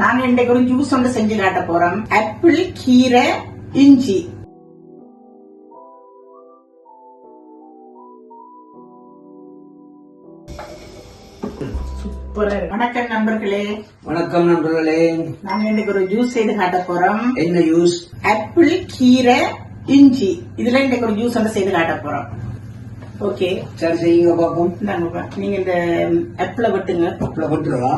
நாங்க இன்றைக்கு ஒரு ஜூஸ் ஒன்று செஞ்சு காட்ட போறோம். ஆப்பிள் கீரை இஞ்சி. வணக்கம் நண்பர்களே. வணக்கம் நண்பர்களே. நாங்க இன்னைக்கு ஒரு ஜூஸ் செய்து காட்ட போறோம். என்ன யூஸ் ஆப்பிள் கீரை இஞ்சி. இதுல இன்னைக்கு ஒரு ஜூஸ் ஒன்று செய்து காட்ட போறோம். ஓகே சரி செய்யுங்க பாப்போம் நீங்க இந்த ஆப்பிள வெட்டுங்க. அப்பள கொட்டுறவா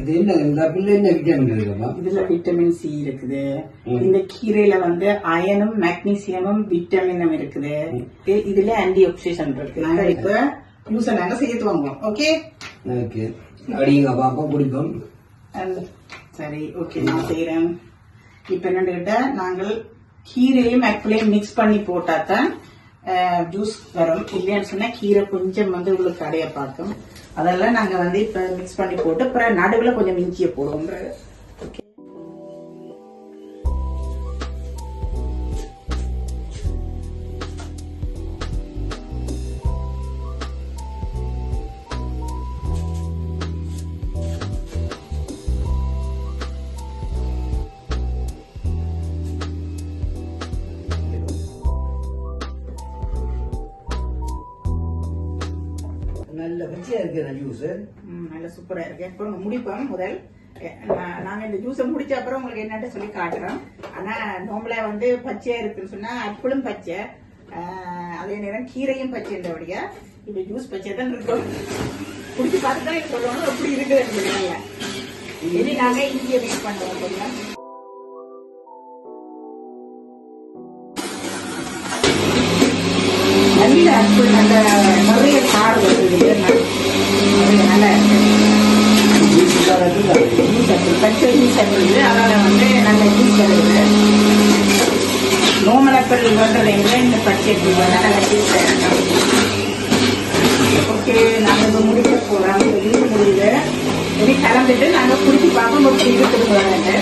இது என்ன இந்த பிள்ளை என்ன விட்டமின் இருக்குப்பா இதுல விட்டமின் சி இருக்குது. இந்த கீரையில வந்து அயனும் மெக்னீசியமும் விட்டமினும் இருக்குது. இதுல ஆன்டி ஆக்சிடென்ட் இருக்கு. நாங்க இப்ப ஜூஸ நாங்க செய்ய துவங்குவோம் ஓகே ஓகே அடிங்க பாப்போம். குடிப்போம். சரி ஓகே நான் செய்யறேன் இப்ப என்னன்னு கேட்டா நாங்கள் கீரையும் ஆப்பிளையும் மிக்ஸ் பண்ணி போட்டா தான் ஜூஸ் வரும். இல்லைன்னு சொன்னா கீரை கொஞ்சம் வந்து உங்களுக்கு கடைய பார்க்கும். அதெல்லாம் நாங்க வந்து இப்ப மிக்ஸ் பண்ணி போட்டு அப்புறம் நடுவில் கொஞ்சம் இஞ்சியை போடுவோம் நல்ல ருச்சியா இருக்கு அந்த ஜூஸ் நல்ல சூப்பரா இருக்கு. இப்போ முடிப்போம் முதல். நாங்க இந்த ஜூஸை முடிச்ச அப்புறம் உங்களுக்கு என்னட்டு சொல்லி காட்டுறோம். ஆனா நோம்பல வந்து பச்சையா இருக்குன்னு சொன்னா அப்புளும் பச்சை. அதே நேரம் கீரையும் பச்சைன்றபடியா இந்த ஜூஸ் பச்சை தான் இருக்கும். குடிச்சு பார்த்து தான் சொல்லணும். எப்படி இருக்குதுன்னு இனி நாங்க இங்கே வெயிட் பண்ணுவோம் கொஞ்சம் நல்ல நல்ல நிறைய சாறு வருது நிறைய நல்லா இருக்கு ஜூஸ் இல்லாத பச்சை வந்து நல்ல ஜூஸ் வருது நோமல் ஆப்பிள் இல்லை இந்த பச்சை நல்ல ஓகே நாங்கள் இப்போ முடிக்க போகிறோம் வெளியே முடியுது கலந்துட்டு நாங்கள் குடிச்சு பார்ப்போம் எப்படி இருக்குதுங்க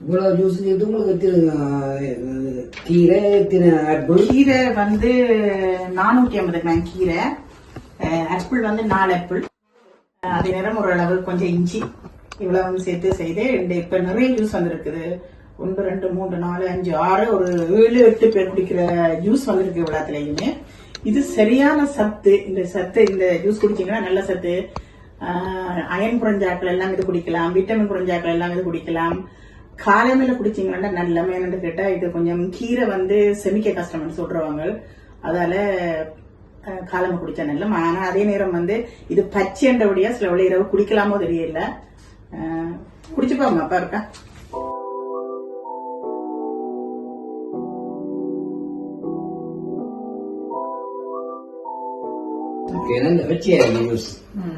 இவ்வளவு ஜூஸ் இது உங்களுக்கு எத்தனை கீரை எத்தனை ஆப்பிள் கீரை வந்து நானூற்றி ஐம்பது கிராம் கீரை. ஆப்பிள் வந்து நாலு ஆப்பிள் அதே நேரம் ஓரளவு கொஞ்சம் இஞ்சி. இவ்வளவு சேர்த்து செய்து இந்த இப்ப நிறைய ஜூஸ் வந்திருக்குது. ஒன்று ரெண்டு மூன்று நாலு அஞ்சு ஆறு ஒரு ஏழு எட்டு பேர் குடிக்கிற ஜூஸ் வந்திருக்கு இவ்வளோத்துலையுமே இது சரியான சத்து. இந்த சத்து இந்த ஜூஸ் குடிச்சிங்கன்னா நல்ல சத்து. அயன் குறைஞ்சாக்கள் எல்லாம் இது குடிக்கலாம். விட்டமின் குறைஞ்சாக்கள் எல்லாம் இது குடிக்கலாம். காலைமையில குடிச்சீங்கன்னா நல்ல என்னன்னு கேட்டா இது கொஞ்சம் கீரை வந்து செமிக்க கஷ்டம்னு சொல்றவங்க அதால காலமை குடிச்சா நல்ல ஆனா அதே நேரம் வந்து இது பச்சைன்றபடியா சில விட இரவு குடிக்கலாமோ தெரியல. குடிச்சு பாருங்க அப்பா இருக்கா?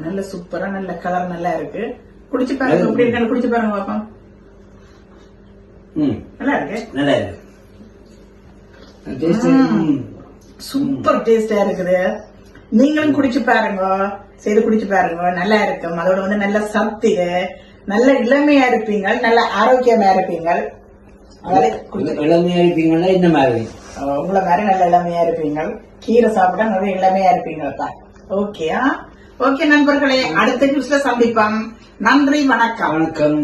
நல்ல சூப்பரா நல்ல கலர் நல்லா இருக்கு. குடிச்சு பாருங்க எப்படி இருக்கான்னு குடிச்சு பாருங்க பாப்பா. நல்லா இருக்கு நல்லா இருக்கு சூப்பர் டேஸ்டா இருக்குது. நீங்களும் குடிச்சு பாருங்க. செய்து குடிச்சு பாருங்க. நல்லா இருக்கும். அதோட வந்து நல்ல சத்து நல்ல இளமையா இருப்பீங்க நல்ல ஆரோக்கியமா இருப்பீங்க இளமையா இருப்பீங்கன்னா இந்த மாதிரி. உங்களை மாதிரி நல்ல இளமையா இருப்பீங்க கீரை சாப்பிட்டா நிறைய இளமையா இருப்பீங்க ஓகே ஓகே நண்பர்களே அடுத்த நியூஸ்ல சந்திப்போம். நன்றி வணக்கம். வணக்கம்.